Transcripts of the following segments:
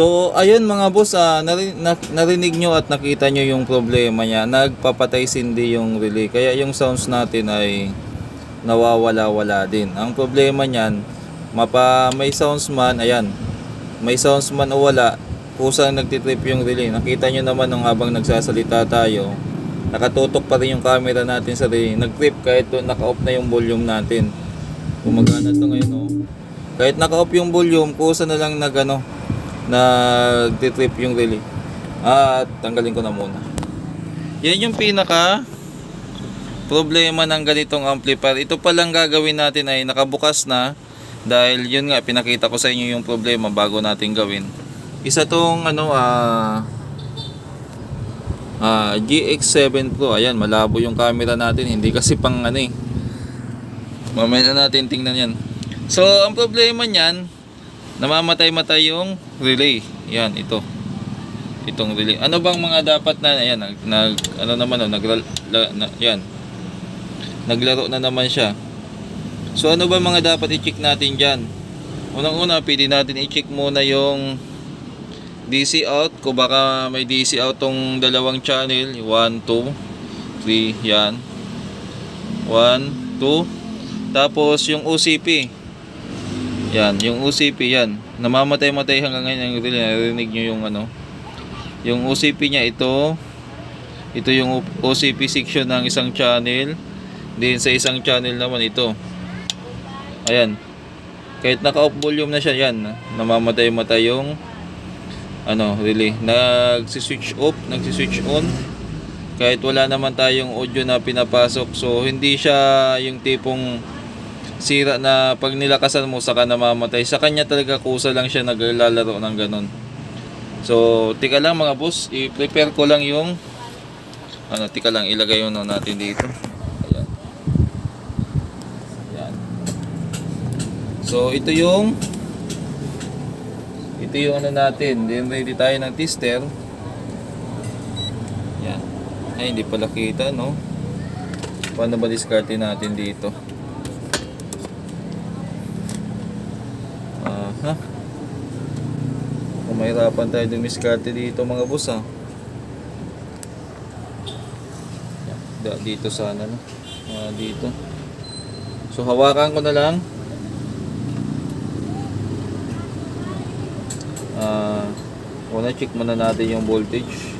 So, ayun mga boss, ah, nari- na- narinig nyo at nakita nyo yung problema niya. Nagpapatay sindi yung relay. Kaya yung sounds natin ay nawawala-wala din. Ang problema niyan, mapa may sounds man, ayan. May sounds man o wala, kusang nagtitrip yung relay. Nakita nyo naman nung habang nagsasalita tayo, nakatutok pa rin yung camera natin sa relay. Nag-trip kahit naka-off na yung volume natin. Gumagana to ngayon, oh. Kahit naka-off yung volume, kusa na lang nag ano, nagtitrip yung relay. At tanggalin ko na muna. Yan yung pinaka problema ng ganitong amplifier. Ito palang gagawin natin ay nakabukas na dahil yun nga pinakita ko sa inyo yung problema bago natin gawin. Isa tong ano ah ah, GX7 Pro. Ayan, malabo yung camera natin. Hindi kasi pang ano eh. Mamaya na natin tingnan yan. So, ang problema niyan, namamatay-matay yung relay. Yan, ito. Itong relay. Ano bang mga dapat na, ayan, nag, nag ano naman, oh, nag, na, yan. Naglaro na naman siya. So, ano ba mga dapat i-check natin dyan? Unang-una, pwede natin i-check muna yung DC out. Kung baka may DC out tong dalawang channel. 1, 2, 3, yan. 1, 2. Tapos, yung OCP. Yan, yung OCP yan. Namamatay-matay hanggang ngayon yung relay. Narinig nyo yung ano. Yung OCP niya ito. Ito yung OCP section ng isang channel. Then sa isang channel naman ito. Ayan. Kahit naka-off volume na siya yan. Namamatay-matay yung ano, relay. Nagsi-switch off, nagsi-switch on. Kahit wala naman tayong audio na pinapasok. So hindi siya yung tipong sira na pag nilakasan mo saka namamatay. Sa kanya talaga kusa lang siya naglalaro ng ganun. So, tika lang mga boss, i-prepare ko lang yung ano, tika lang, ilagay yun natin dito. Ayan. Ayan. So, ito yung ito yung ano natin. Then ready tayo ng tester. Ayan. Ay, hindi pala kita, no? Paano ba diskarte natin dito? Aha. Kung mahirapan tayo dumiskarte dito mga boss ha. Dito sana no. Ah, dito. So hawakan ko na lang. Ah, una check muna natin yung voltage.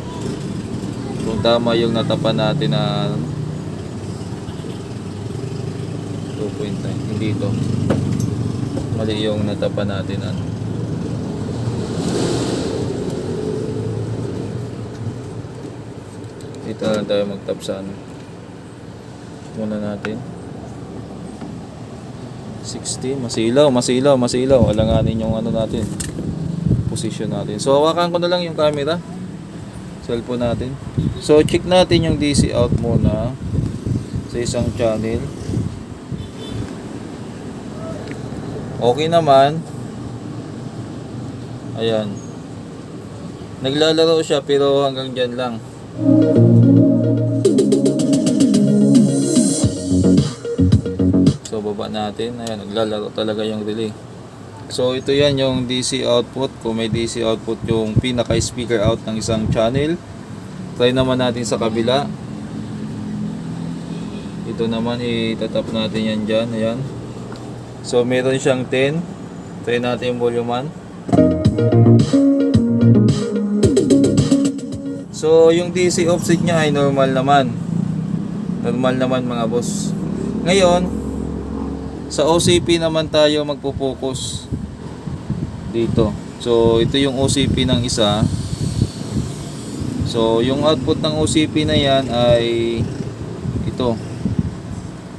Kung tama yung natapan natin na ano, 2.9 hindi ito mali yung natapan natin ano. Dito lang tayo magtap sa ano. Muna natin. 60, masilaw, masilaw, masilaw. Alanganin yung ano natin. Position natin. So hawakan ko na lang yung camera. Cellphone natin. So check natin yung DC out muna sa isang channel. Okay naman. Ayan. Naglalaro siya pero hanggang dyan lang. So baba natin. Ayan, naglalaro talaga yung relay. So ito yan yung DC output. Kung may DC output yung pinaka speaker out ng isang channel. Try naman natin sa kabila. Ito naman itatap natin yan dyan. Ayan. So meron siyang 10. Try natin yung volume 1. So yung DC offset niya ay normal naman. Normal naman mga boss. Ngayon, sa OCP naman tayo magpo-focus dito. So, ito yung OCP ng isa. So, yung output ng OCP na yan ay ito.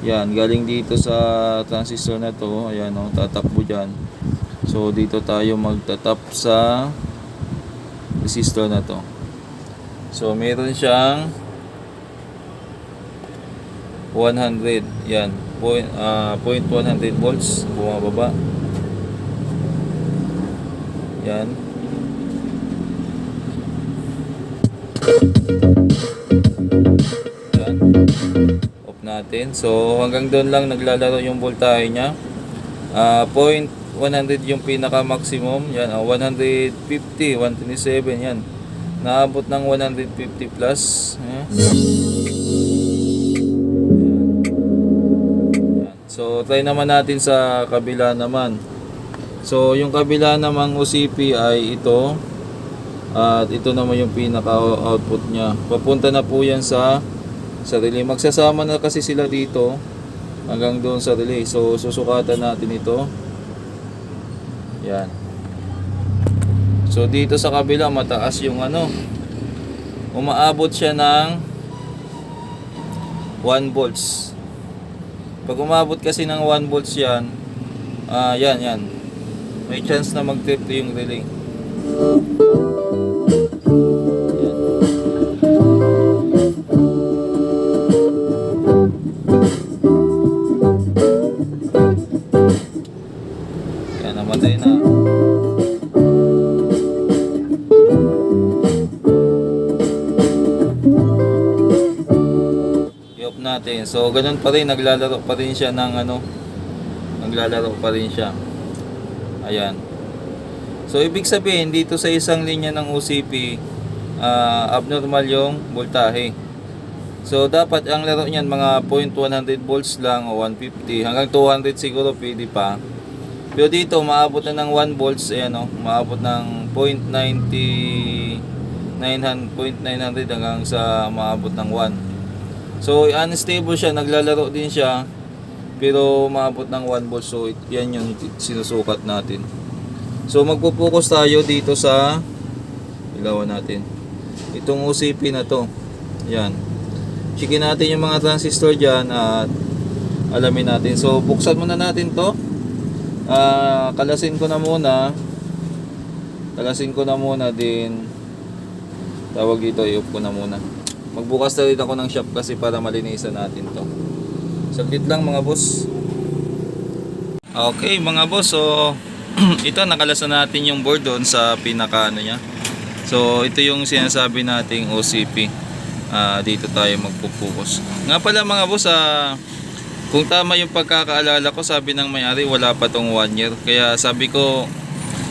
Yan, galing dito sa transistor na to. Ayan o, tatakbo dyan. So, dito tayo magtatap sa resistor na to. So, meron siyang 100. Yan, point, ah, point 100 volts. Bumababa. Yan. Yan. Natin. So, hanggang doon lang naglalaro yung voltahe niya. Ah, point 100 yung pinaka maximum. Yan, ah, 150, 127 yan. Naabot ng 150 plus. Ayan. Yan. So, try naman natin sa kabila naman. So, yung kabila namang OCP ay ito. At ito naman yung pinaka-output niya. Papunta na po yan sa sa relay. Magsasama na kasi sila dito hanggang doon sa relay. So, susukatan natin ito. Yan. So, dito sa kabila, mataas yung ano. Umaabot siya ng 1 volts. Pag umabot kasi ng 1 volts yan, ah yan, yan. May chance na mag-trip yung relay. Yan. Yan, namatay na. i-off natin. So, ganun pa rin, naglalaro pa rin siya ng ano, naglalaro pa rin siya. Ayan. So, ibig sabihin, dito sa isang linya ng OCP, ah, abnormal yung voltahe. So, dapat ang laro niyan mga 0.100 volts lang o 150 hanggang 200 siguro pwede pa. Pero dito, maabot na ng 1 volts, ayan o, maabot ng 0.90 900, 0.900 hanggang sa maabot ng 1. So, unstable siya, naglalaro din siya. Pero maabot ng 1 volt. So, yan yung sinusukat natin. So, magpo-focus tayo dito sa ilawan natin. Itong OCP na to. Yan. Checkin natin yung mga transistor dyan at alamin natin. So, buksan muna natin to. Ah, kalasin ko na muna. Kalasin ko na muna din. Tawag dito, i-off ko na muna. Magbukas na ako ng shop kasi para malinisan natin to. Saglit lang mga boss. Okay mga boss, so ito nakalasan natin yung board doon sa pinaka ano niya. So ito yung sinasabi nating OCP. Ah, dito tayo magpo-focus. Nga pala mga boss, ah, kung tama yung pagkakaalala ko, sabi ng may-ari wala pa tong 1 year. Kaya sabi ko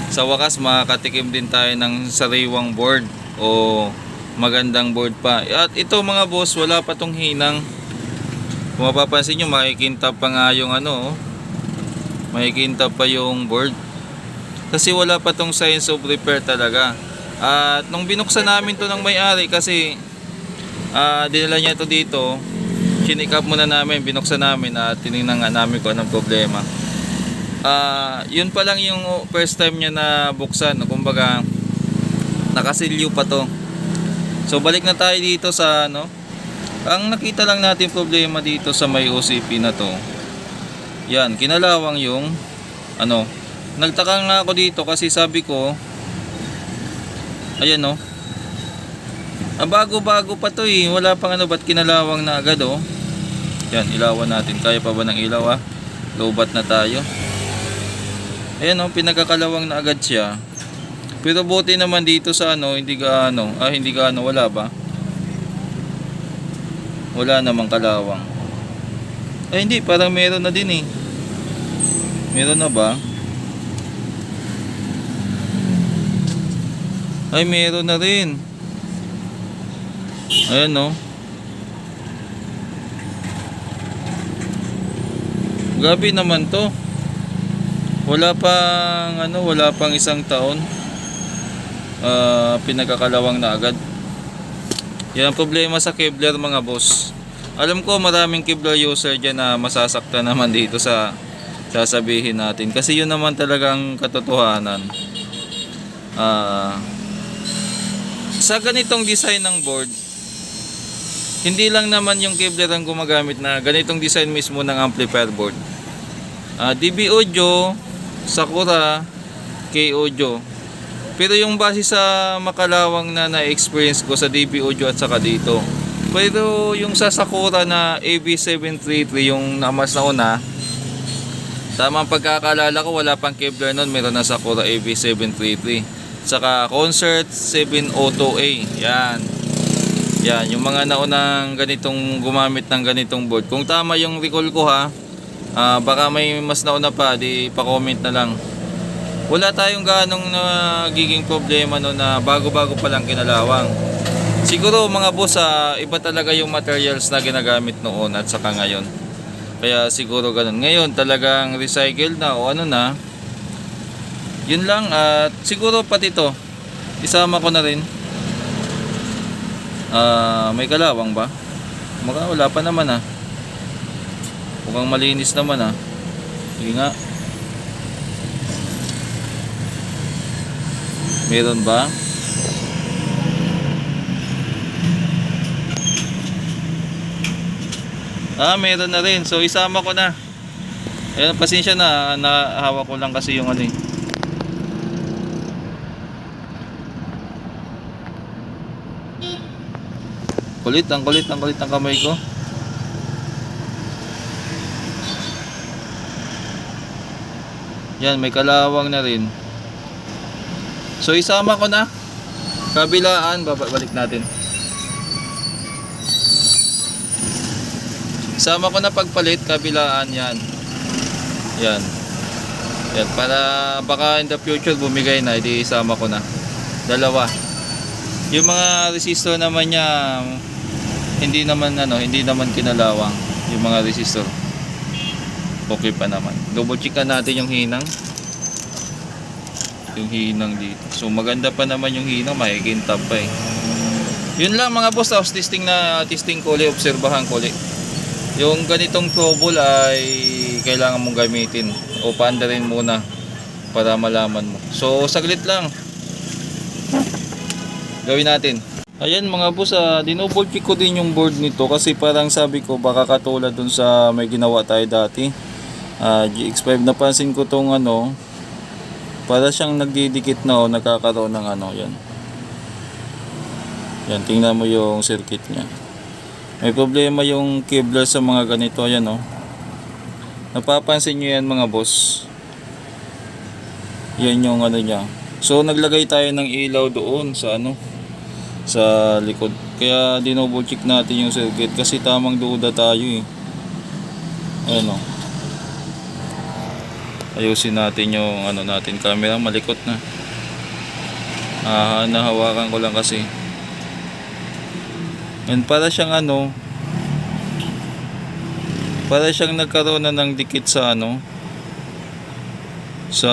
sa wakas makakatikim din tayo ng sariwang board o magandang board pa. At ito mga boss, wala pa tong hinang. Kung mapapansin nyo, makikintab pa nga yung ano, oh. makikintab pa yung board. Kasi wala pa tong signs of repair talaga. At nung binuksan namin to ng may-ari kasi ah dinala niya to dito, chinik up muna namin, binuksan namin at tinignan nga namin kung anong problema. Ah, yun pa lang yung first time niya na buksan, kumbaga nakasilyo pa to. So balik na tayo dito sa ano. Ang nakita lang natin problema dito sa may OCP na to. Yan, kinalawang yung ano. Nagtaka nga ako dito kasi sabi ko Ayan no. Ah, bago-bago pa to eh. Wala pang ano, ba't kinalawang na agad oh. Yan, ilawan natin. Kaya pa ba ng ilaw ah? Lobat na tayo. Ayan oh, pinagkakalawang na agad siya. Pero buti naman dito sa ano, hindi gaano, ah hindi gaano, wala ba? Wala namang kalawang. Ay hindi, parang meron na din eh. Meron na ba? Ay meron na rin. Ayan no. Gabi naman to. Wala pang ano, wala pang isang taon. Ah, pinagkakalawang na agad. Yan ang problema sa Kevlar mga boss. Alam ko maraming Kevlar user dyan na masasaktan naman dito sa sasabihin natin. Kasi yun naman talagang katotohanan. Ah, sa ganitong design ng board, hindi lang naman yung Kevlar ang gumagamit na ganitong design mismo ng amplifier board. Ah, DB Audio, Sakura, K Audio. Pero yung base sa makalawang na na-experience ko sa DB Audio at saka dito. Pero yung sa Sakura na AB733 yung namas na una, tamang pagkakalala ko wala pang Kevlar nun, meron na Sakura AB733. Saka Concert 702A, yan. Yan, yung mga naunang ganitong gumamit ng ganitong board. Kung tama yung recall ko ha, ah, baka may mas nauna pa, di pa-comment na lang. Wala tayong ganong nagiging problema no na bago-bago pa lang kinalawang. Siguro mga boss, ah, iba talaga yung materials na ginagamit noon at saka ngayon. Kaya siguro ganun. Ngayon talagang recycle na o ano na. Yun lang at siguro pati to isama ko na rin. Ah, may kalawang ba? Maka wala pa naman ah. Mukhang malinis naman ah. Sige nga. Meron ba? Ah, meron na rin. So isama ko na. Ayun, pasensya na, nahawak ko lang kasi yung ano eh. Kulit, ang kulit, ang kulit ng kamay ko. Yan, may kalawang na rin. So isama ko na. Kabilaan, babalik natin. Isama ko na pagpalit, kabilaan yan. Yan. Yan, para baka in the future bumigay na, edi isama ko na. Dalawa. Yung mga resistor naman niya, hindi naman ano, hindi naman kinalawang yung mga resistor. Okay pa naman. Double check natin yung hinang. Yung hinang dito. So maganda pa naman yung hinang, makikintab pa eh. Yun lang mga boss, tapos testing na testing ko obserbahan ko. Yung ganitong trouble ay kailangan mong gamitin o paandarin muna para malaman mo. So saglit lang. Gawin natin. Ayan mga boss, ah, dinouble check ko din yung board nito kasi parang sabi ko baka katulad dun sa may ginawa tayo dati. Ah, GX5 napansin ko tong ano, para siyang nagdidikit na o nagkakaroon ng ano, yan. Yan, tingnan mo yung circuit niya. May problema yung Kevlar sa mga ganito, yan o. Napapansin nyo yan mga boss. Yan yung ano niya. So naglagay tayo ng ilaw doon sa ano sa likod. Kaya dinoble check natin yung circuit kasi tamang duda tayo eh. Ayan o. Ayusin natin yung ano natin camera malikot na. Ah, nahawakan ko lang kasi. And para siyang ano para siyang nagkaroon na ng dikit sa ano sa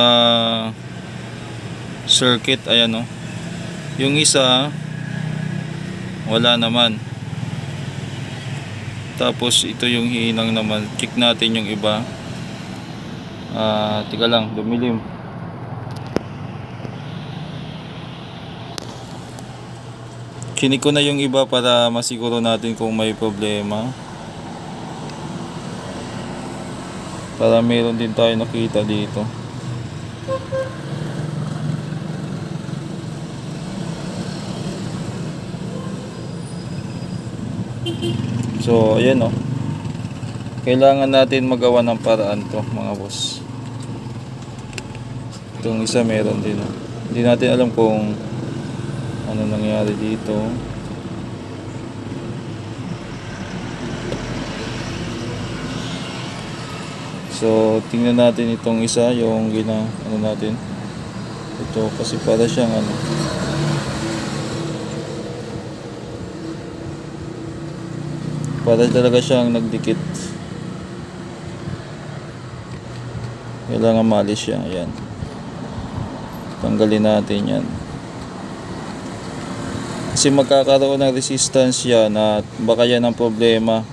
circuit ayan o. Yung isa wala naman. Tapos ito yung hinang naman. Check natin yung iba. Ah, tika lang, dumilim. Kinik ko na yung iba para masiguro natin kung may problema. Para meron din tayo nakita dito. So, ayan o. Kailangan natin magawa ng paraan to mga boss. Itong isa meron din. oh. Hindi natin alam kung ano nangyari dito. So, tingnan natin itong isa, yung gina, ano natin. Ito, kasi para siyang ano. Para talaga siyang nagdikit. Kailangan malis siya. Ayan. Tanggalin natin yan. Kasi magkakaroon ng resistance yan at baka yan ang problema.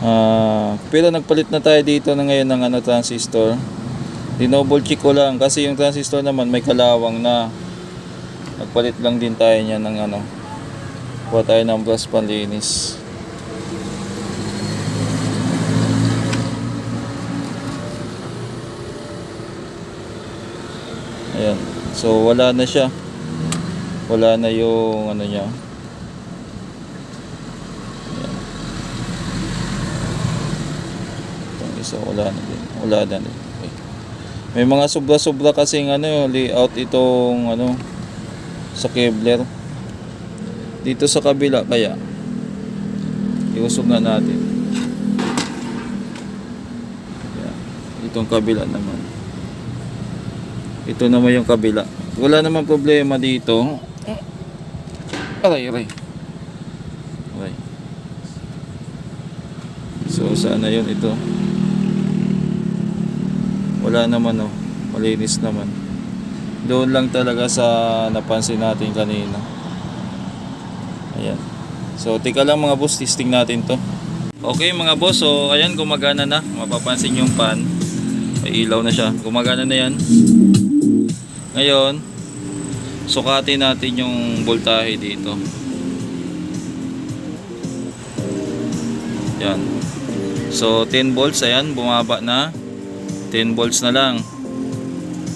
Ah, pero nagpalit na tayo dito na ngayon ng ano, transistor. Dinoble check ko lang kasi yung transistor naman may kalawang na. Nagpalit lang din tayo niya ng ano. Kuha tayo ng brush panlinis. Ayan. So wala na siya. Wala na yung ano niya. Itong isa wala na din. Wala na din. Okay. May mga sobra-sobra kasing ano, layout itong ano sa Kevlar. Dito sa kabila kaya iusog na natin. Yan. Itong kabila naman. Ito naman yung kabila. Wala naman problema dito. Aray, aray. Aray. So, sana yun ito. Wala naman oh. Malinis naman. Doon lang talaga sa napansin natin kanina. Ayan. So, tika lang mga boss, testing natin to. Okay mga boss, so ayan gumagana na. Mapapansin yung pan. May ilaw na siya. Gumagana na yan. Ngayon, sukatin natin yung voltahe dito. Yan. So 10 volts ayan, bumaba na. 10 volts na lang.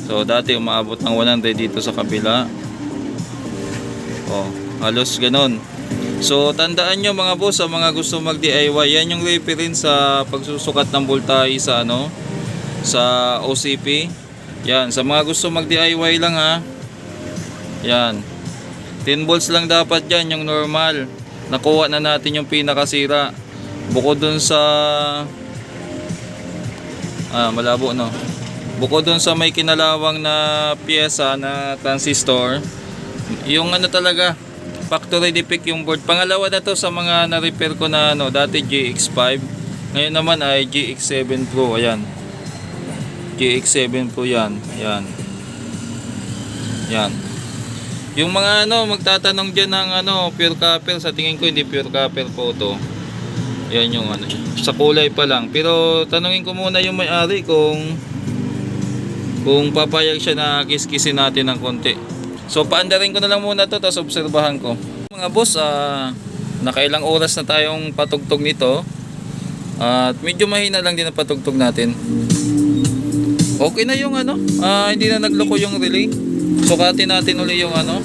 So dati umaabot ng 100 dito sa kabila. Oh, halos ganon. So tandaan nyo mga boss sa mga gusto mag DIY, yan yung reference sa pagsusukat ng voltahe sa ano sa OCP. Yan, sa mga gusto mag DIY lang ha. Yan. 10 volts lang dapat yan, yung normal. Nakuha na natin yung pinakasira. Bukod dun sa ah, malabo no. Bukod dun sa may kinalawang na pyesa na transistor, yung ano talaga, factory defect yung board. Pangalawa na to sa mga na-repair ko na ano, dati GX5. Ngayon naman ay GX7 Pro, ayan. GX7 Pro yan, yan. Yan. Yung mga ano, magtatanong dyan ng ano, pure copper, sa tingin ko hindi pure copper po to. Yan yung ano, sa kulay pa lang. Pero tanungin ko muna yung may-ari kung kung papayag siya na kiskisin natin ng konti. So paandarin ko na lang muna to tapos obserbahan ko. Mga boss, ah nakailang oras na tayong patugtog nito. At medyo mahina lang din ang patugtog natin. Okay na yung ano, ah hindi na nagloko yung relay. Sukatin natin uli yung ano,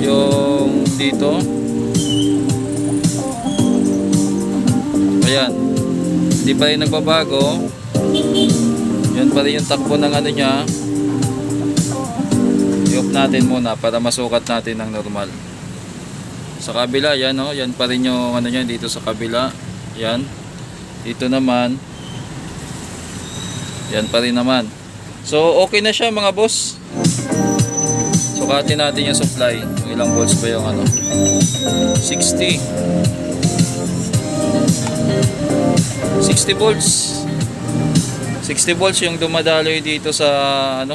yung dito. Ayan. Hindi pa rin nagbabago. Yan pa rin yung takbo ng ano niya. I-off natin muna para masukat natin ng normal. Sa kabila, yan oh, yan pa rin yung ano niya dito sa kabila. Yan. Dito naman. Yan pa rin naman. So, okay na siya mga boss. Sukatin natin yung supply. Kung ilang volts pa yung ano. 60. 60 volts. 60 volts yung dumadaloy dito sa ano.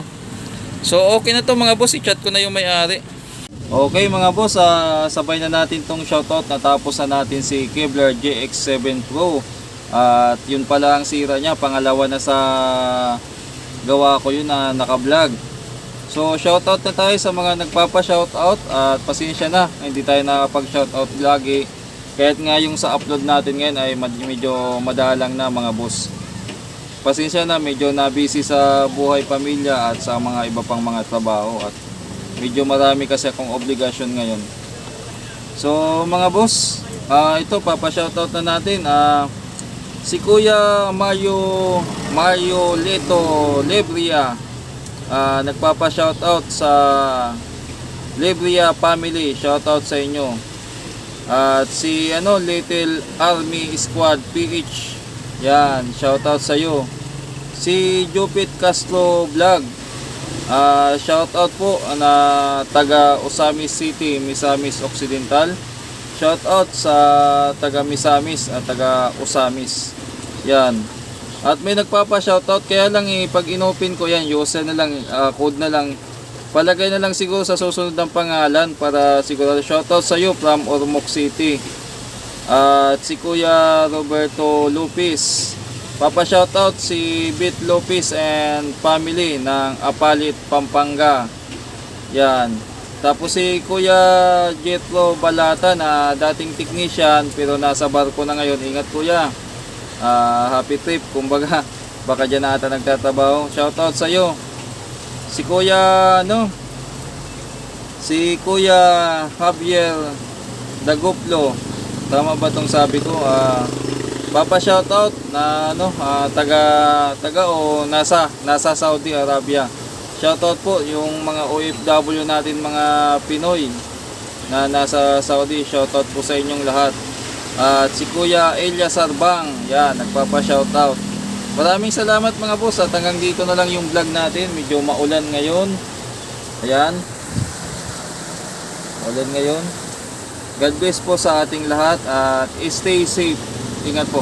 So okay na to mga boss, i-chat ko na yung may-ari. Okay mga boss, ah, sabay na natin tong shoutout. Natapos na natin si Kevlar GX7 Pro. At yun pala ang sira niya, pangalawa na sa gawa ko yun na naka-vlog. So shoutout na tayo sa mga nagpapa-shoutout at pasensya na, hindi tayo nakapag-shoutout lagi. Kahit nga yung sa upload natin ngayon ay medyo madalang na mga boss. Pasensya na, medyo na busy sa buhay pamilya at sa mga iba pang mga trabaho at medyo marami kasi akong obligasyon ngayon. So mga boss, ah ito papa-shoutout na natin. ah si Kuya Mario Mario Leto Lebria ah nagpapa-shoutout sa Lebria family. Shoutout sa inyo. At si ano Little Army Squad PH yan, shoutout sa iyo. Si Jupit Castro Vlog. Ah, shoutout po na taga Osamis City, Misamis Occidental. Shoutout sa taga Misamis at taga Osamis. Yan. At may nagpapa-shoutout kaya lang eh, inopen ko yan, user na lang, ah, code na lang. Palagay na lang siguro sa susunod ng pangalan para siguro shoutout sa iyo from Ormoc City. At si Kuya Roberto Lupis. Papa shoutout si Bit Lopez and family ng Apalit, Pampanga. Yan. Tapos si Kuya Jetro Balata na dating technician pero nasa barko na ngayon. Ingat kuya. Ah, happy trip. Kumbaga, baka dyan na ata nagtatrabaho. Shoutout sa iyo. Si Kuya, ano? Si Kuya Javier Daguplo. Tama ba tong sabi ko? Ah, Papa shoutout na ano, ah, taga taga o nasa nasa Saudi Arabia. Shoutout po yung mga OFW natin mga Pinoy na nasa Saudi. Shoutout po sa inyong lahat. At si Kuya Elias Arbang, yan, nagpapa-shoutout. Maraming salamat mga boss at hanggang dito na lang yung vlog natin. Medyo maulan ngayon. Ayan. Maulan ngayon. God bless po sa ating lahat at stay safe. Ingat po.